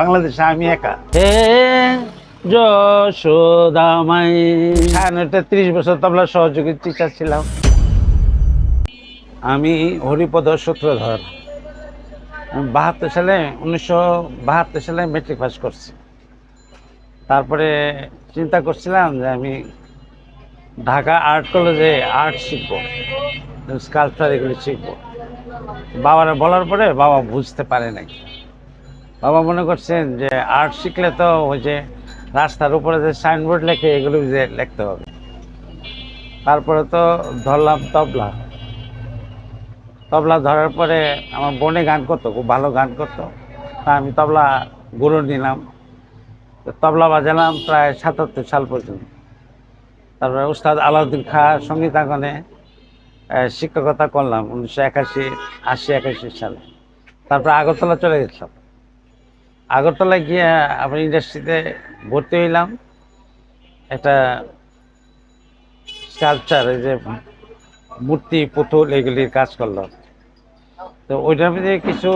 বাংলাদেশে আমি একা। হে যশোদামাই। ত্রিশ বছর তবলা সহযোগী টিচার ছিলাম। আমি হরিপদ সূত্রধর। আমি বাহাত্তর সালে উনিশশো বাহাত্তর সালে মেট্রিক পাস করছি। তারপরে চিন্তা করছিলাম যে আমি ঢাকা আর্ট কলেজে আর্ট শিখব স্কাল্পচার এগুলি শিখব। বাবারা বলার পরে বাবা বুঝতে পারে নাই। বাবা মনে করছেন যে আর্ট শিখলে তো ওই যে রাস্তার উপরে যে সাইনবোর্ড লেখে, এগুলো যে লিখতে হবে। তারপরে তো ধরলাম তবলা। তবলা ধরার পরে আমার বোনে গান করতো, খুব ভালো গান করতো। তা আমি তবলা গুরু নিলাম। তবলা বাজালাম প্রায় সাতাত্তর সাল পর্যন্ত। তারপরে উস্তাদ আলাউদ্দিন খা সঙ্গীতাঙ্গনে শিক্ষকতা করলাম উনিশশো একাশি, আশি একাশি সালে। তারপরে আগরতলা চলে গেছিলাম। আগরতলায় গিয়ে আমি ইন্ডাস্ট্রিতে ভর্তি হইলাম। একটা স্কাল্পচার এই যে মূর্তি, পুতুল এগুলির কাজ করলাম তো ওইটার মধ্যে কিছু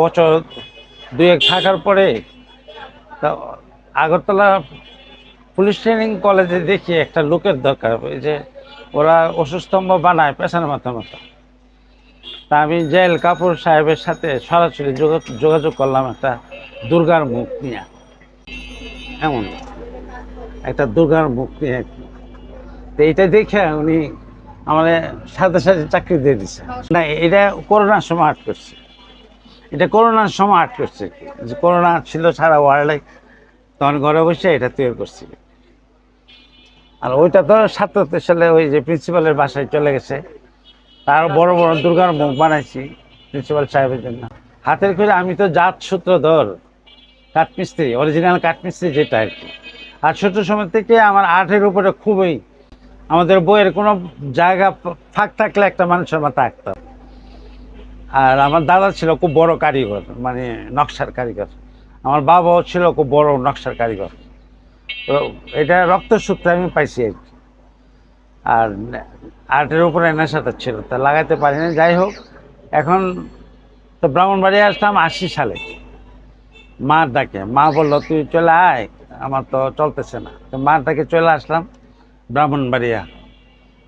বছর দুই এক থাকার পরে তা আগরতলা পুলিশ ট্রেনিং কলেজে দেখি একটা লোকের দরকার, ওই যে ওরা অসুস্থম্ভ বানায় পেছানোর মাথার মতো। তা আমি জেল কাপুর সাহেবের সাথে সরাসরি যোগাযোগ করলাম একটা দুর্গার মুখ নিয়ে। এমন একটা দুর্গার মুখ নিয়ে। তো এইটা দেখে উনি আমাদের সাথে সাথে চাকরি দিয়ে দিচ্ছে না, এটা করোনার সময় আর্ট করছে এটা করোনার সময় আর্ট করছে যে করোনা ছিল সারা ওয়ার্ল্ডে, তখন ঘরে বসে এটা তৈরি করছি। আর ওইটা তো সাতাত্তর সালে ওই যে প্রিন্সিপালের বাসায় চলে গেছে। তার বড় বড় দুর্গার মুখ বানাইছি প্রিন্সিপাল সাহেবের জন্য। হাতের করে আমি তো জাত সূত্রধর কাঠমিস্ত্রি অরিজিনাল কাঠমিস্ত্রি যেটা আর কি। আর ছোট সময় থেকে আমার আর্টের উপরে খুবই, আমাদের বইয়ের কোনো জায়গা ফাঁক থাকলে একটা মানুষের মাথা আঁকতাম আর আমার দাদা ছিল খুব বড় কারিগর মানে নকশার কারিগর। আমার বাবাও ছিল খুব বড় নকশার কারিগর। তো এটা রক্তসূত্রে আমি পাইছি আর কি। আর আর্টের উপরে নেশাটা ছিল, তা লাগাতে পারি না যাই হোক, এখন তো ব্রাহ্মণবাড়ি আসলাম আশি সালে। মার ডাকে, মা বলল, তুই চলে আয়, আমার তো চলতেছে না। তো মার ডাকে চলে আসলাম ব্রাহ্মণবাড়িয়া।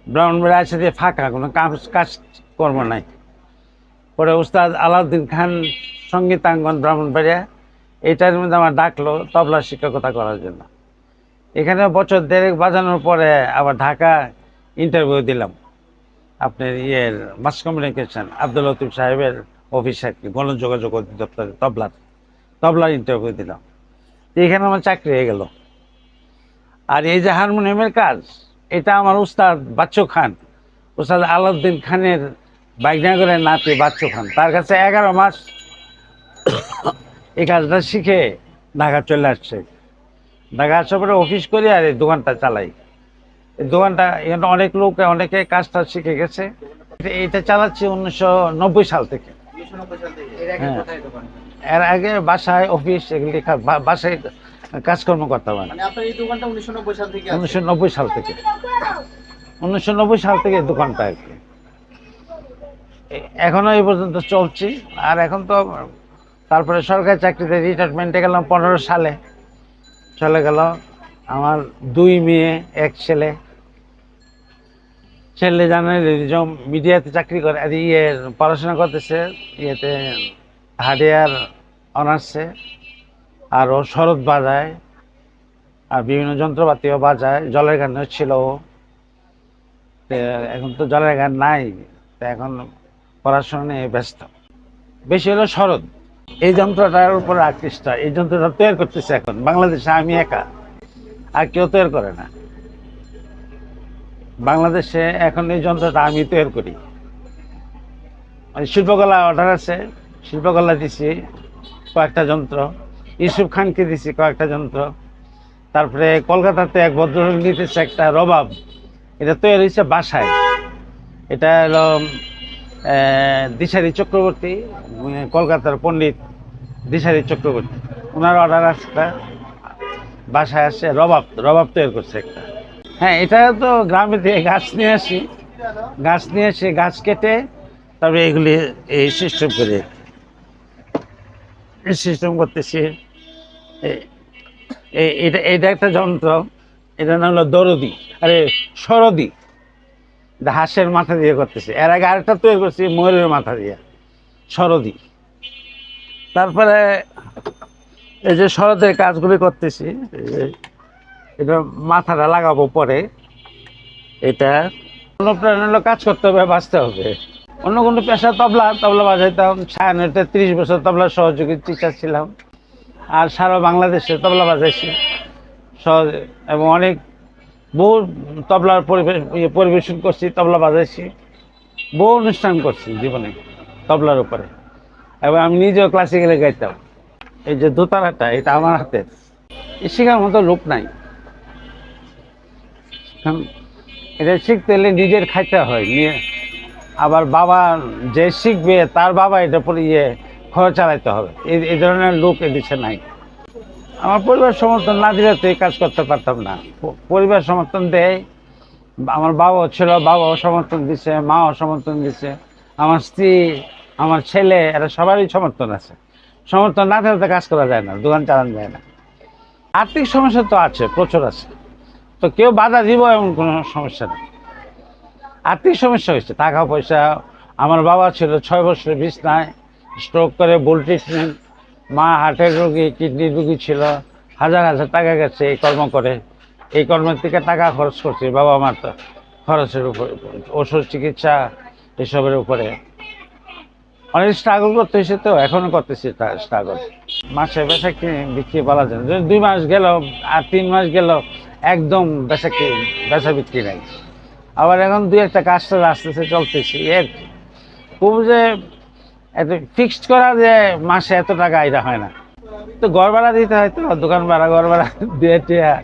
ব্রাহ্মণবাড়িয়া এসে দিয়ে ফাঁকা, কোনো কাজ কাজ কর্ম নাই। পরে উস্তাদ আলাউদ্দিন খান সঙ্গীতাঙ্গন ব্রাহ্মণবাড়িয়া এইটার মধ্যে আমার ডাকলো তবলা শিক্ষকতা করার জন্য। এখানে বছর দেড়েক বাজানোর পরে আবার ঢাকা ইন্টারভিউ দিলাম। আপনার ইয়ের মাস কমিউনিকেশন আব্দুল লতিফ সাহেবের অফিস আর কি গণযোগাযোগ অধিদপ্তরে তবলার তবলার ইন্টারভিউ দিলাম। এখানে আমার চাকরি হয়ে গেল। আর এই যে হারমোনিয়ামের কাজ, এটা আমার উস্তাদ বাচ্চু খান, উস্তাদ আলাউদ্দিন খানের বাইকনগরের নাতি বাচ্চু খান, তার কাছে এগারো মাস এই কাজটা শিখে ঢাকা চলে আসছে। ঢাকা আসার পরে অফিস করি আর এই দোকানটা চালাই। দোকানটা এখানে অনেক লোক অনেকে কাজটা শিখে গেছে। এটা- চালাচ্ছি উনিশশো নব্বই সাল থেকে। হ্যাঁ। এর আগে বাসায় অফিস এগুলি বাসায় কাজকর্ম করতাম মানে উনিশশো নব্বই সাল থেকে উনিশশো নব্বই সাল থেকে। দোকানটা আর কি। এখনও এই পর্যন্ত চলছি। আর এখন তো তারপরে সরকারি চাকরিতে রিটায়ারমেন্টে গেলাম পনেরো সালে। চলে গেল আমার দুই মেয়ে, এক ছেলে। ছেলে জানেন মিডিয়াতে চাকরি করে আর ইয়ে পড়াশোনা করতেছে, ইয়েতে হার্ডওয়্যার অনার্সে। আর ও শরৎ বাজায়, আর বিভিন্ন যন্ত্রপাতিও বাজায়, জলের গানও ছিল ও। এখন তো জলের গান নাই, তো এখন পড়াশোনা নিয়ে ব্যস্ত। বেশি হলো শরৎ। এই যন্ত্রটার উপর আকৃষ্ট। এই যন্ত্রটা তৈরি করতেছে এখন, বাংলাদেশে আমি একা। আর কেউ তৈরি করে না। বাংলাদেশে এখন এই যন্ত্রটা আমি তৈরি করি। মানে শিল্পকলা অর্ডার আছে, শিল্পকলা দিছি, কয়েকটা যন্ত্র। ইউসুফ খানকে দিছি কয়েকটা যন্ত্র। তারপরে কলকাতাতে এক ভদ্রলোক নিতেছে একটা রবাব। এটা তৈরি হয়েছে বাসায়। এটা হলো দিশারি চক্রবর্তী কলকাতার পণ্ডিত দিশারি চক্রবর্তী। ওনার অর্ডার আসটা বাসায় আসে, রবাব রবাব তৈরি করছে একটা। হ্যাঁ এটা তো গ্রামে থেকে গাছ নিয়ে আসি। গাছ নিয়ে এসে গাছ কেটে তারপরে এগুলি এই সিস্টেম করে সিস্টেম করতেছি। এটা এটা একটা যন্ত্র। এটা নাম হলো দরদি, আরে সরদি। হাঁসের মাথা দিয়ে করতেছে। এর আগে আরেকটা তৈরি করছি ময়ূরের মাথা দিয়ে, সরদি। তারপরে এই যে শরতের কাজগুলি করতেছি এটা মাথাটা লাগাবো পরে। এটা অনুপ্রেরণা কাজ করতে হবে, বাঁচতে হবে। অন্য কোনো পেশা তবলা তবলা বাজাইতাম। ছায়ানতে তিরিশ বছর তবলা সহযোগী টিচার ছিলাম। আর সারা বাংলাদেশে তবলা বাজাইছি। সহজ এবং অনেক বহু তবলার পরিবেশ ইয়ে পরিবেশন করছি, তবলা বাজাইছি। বহু অনুষ্ঠান করছি জীবনে তবলার উপরে। এবং আমি নিজেও ক্লাসিক্যালে গাইতাম। এই যে দোতারাটা এটা আমার হাতের। এ শেখার মতো লোক নাই। এটা শিখতে হলে নিজের খাইতে হয়, নিয়ে আবার বাবা যে শিখবে, তার বাবা এটা পরে ইয়ে খরচ চালাইতে হবে। এই এই ধরনের লোক এদেশে নাই। আমার পরিবার সমর্থন না দিলে তো এই কাজ করতে পারতাম না। পরিবার সমর্থন দেয়, আমার বাবাও ছিল, বাবাও সমর্থন দিছে, মাও সমর্থন দিছে। আমার স্ত্রী, আমার ছেলে, এরা সবারই সমর্থন আছে। সমর্থন না থাকলে কাজ করা যায় না, দোকান চালানো যায় না। আর্থিক সমস্যা তো আছে, প্রচুর আছে। তো কেউ বাধা দিব এমন কোনো সমস্যা নেই। আর্থিক সমস্যা হয়েছে, টাকা পয়সা, আমার বাবা ছিল ছয় বছর বিছনায় স্ট্রোক করে বুল ট্রিটমেন্ট মা হার্টের রোগী কিডনি রোগী ছিল, হাজার হাজার টাকা গেছে এই কর্ম করে। এই কর্মের থেকে টাকা খরচ করছে বাবা মার তো খরচের উপরে, ওষুধ চিকিৎসা এসবের উপরে। অনেক স্ট্রাগল করতে হয়েছে তো, এখনও করতেছি স্ট্রাগল মাসে বেচা কিনে বিক্রি বলা যায় দুই মাস গেল আর তিন মাস গেল, একদম বেচা বেচা বিক্রি নাই। আবার এখন দুই একটা কাজটা আসতেছে, চলতেছি। এর খুব যে এত ফিক্সড করা যে মাসে এত টাকা এটা হয় না। তো ঘর ভাড়া দিতে হয় তো, দোকান ভাড়া, ঘর ভাড়া দিয়ে টিয়া।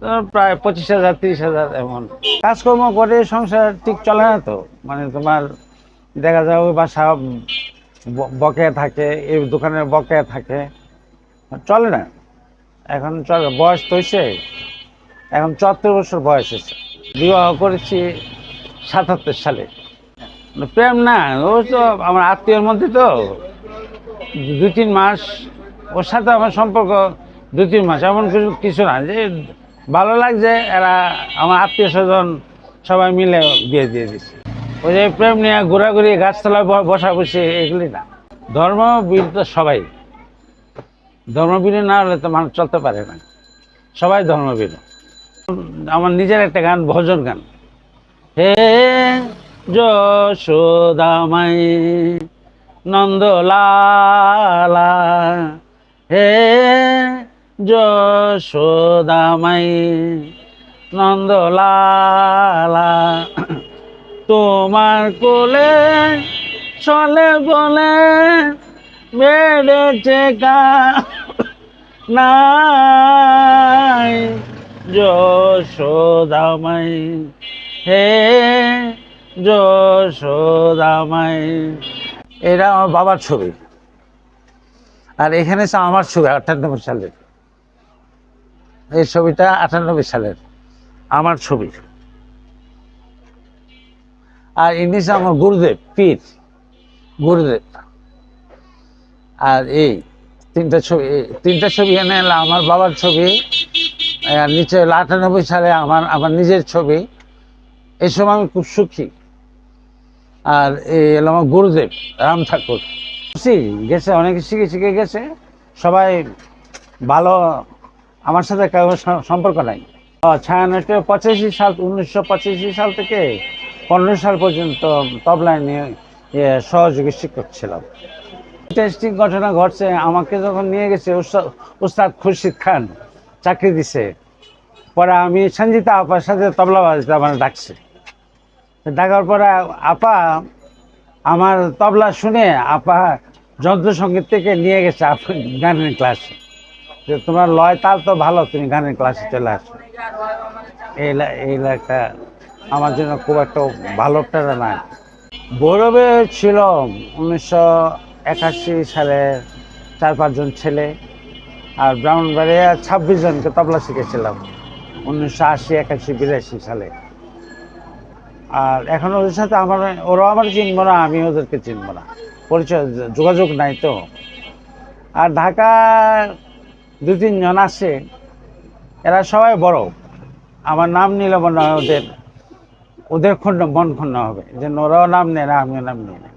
তো প্রায় পঁচিশ হাজার, তিরিশ হাজার এমন। কাজকর্ম করে সংসার ঠিক চলে না তো? মানে তোমার দেখা যায় ওই বাসা বকেয়া থাকে, এই দোকানের বকেয়া থাকে। চলে না। এখন চলে, বয়স তো হয়েছে এখন চুয়াত্তর বছর বয়স হয়েছে বিবাহ করেছি সাতাত্তর সালে। প্রেম না, ও তো আমার আত্মীয়র মধ্যে তো। দু, তিন মাস, ওর সাথে আমার সম্পর্ক দু, তিন মাস, এমন কিছু কিছু না। যে ভালো লাগছে, এরা আমার আত্মীয় স্বজন সবাই মিলে বিয়ে দিয়ে দিচ্ছে ওই যে প্রেম নিয়ে ঘোরাঘুরি, গাছতলায় ব- বসা বসে, এগুলি না। ধর্মবীর তো সবাই। ধর্মবীর না হলে তো মানুষ চলতে পারে না। সবাই ধর্মবীর আমার নিজের একটা গান, ভজন গান। হে যশোদামাই, নন্দলালা। হে যশোদামাই, নন্দলালা। তোমার কোলে চলে বলে বেড়েছে নাই যশোদামাই, হে যশোদামাই। এটা আমার বাবার ছবি। আর এখানে আমার ছবি, আটানব্বই সালের। এই ছবিটা আটানব্বই সালের। আমার ছবি। আর ইনি আমার গুরুদেব, পীর। গুরুদেব। আর এই তিনটা ছবি তিনটা ছবি এনে এলো আমার বাবার ছবি, আর নিচে আটানব্বই সালে আমার আমার নিজের ছবি। এই সময় আমি খুব সুখী। আর এই এলো আমার গুরুদেব, রাম ঠাকুর। খুশি, গেছে, অনেকে শিখে শিখে গেছে। সবাই ভালো, আমার সাথে কারও সম্পর্ক নাই। ছায়ানটে পঁচাশি সাল, উনিশশো পঁচাশি সাল থেকে পনেরো সাল পর্যন্ত তবলায় নিয়ে সহযোগী শিক্ষক ছিলাম। ইন্টারেস্টিং ঘটনা ঘটছে, আমাকে যখন নিয়ে গেছে উস্তাদ- খুরশিদ খান, চাকরি দিছে। পরে আমি সঞ্জিতা আপার সাথে তবলা বাজাতে আমার ডাকছে। ডাকার পরে আপা, আমার তবলা শুনে আপা যন্ত্রসঙ্গীত থেকে নিয়ে গেছে গানের ক্লাসে যে তোমার লয় তাল তো ভালো, তুমি গানের ক্লাসে চলে আসো। এই একটা আমার জন্য খুব একটা ভালো প্রেরণা না গৌরবে ছিল উনিশশো একাশি সালে চার পাঁচজন ছেলে আর ব্রাহ্মণবাড়িয়া ছাব্বিশ জনকে তবলা শিখেছিলাম, উনিশশো আশি একাশি বিরাশি সালে। আর এখন ওদের সাথে আমার, ওরাও আমার চিনবো না আমি ওদেরকে চিনবো না। পরিচয়, যোগাযোগ নাই তো। আর ঢাকা দু তিনজন আছে, এরা সবাই বড়। আমার নাম নিলে মনে হয় ওদের। ওদের খন্ড মন খন্ড হবে। যে ওরাও নাম নেয় না আমিও নাম নিই। না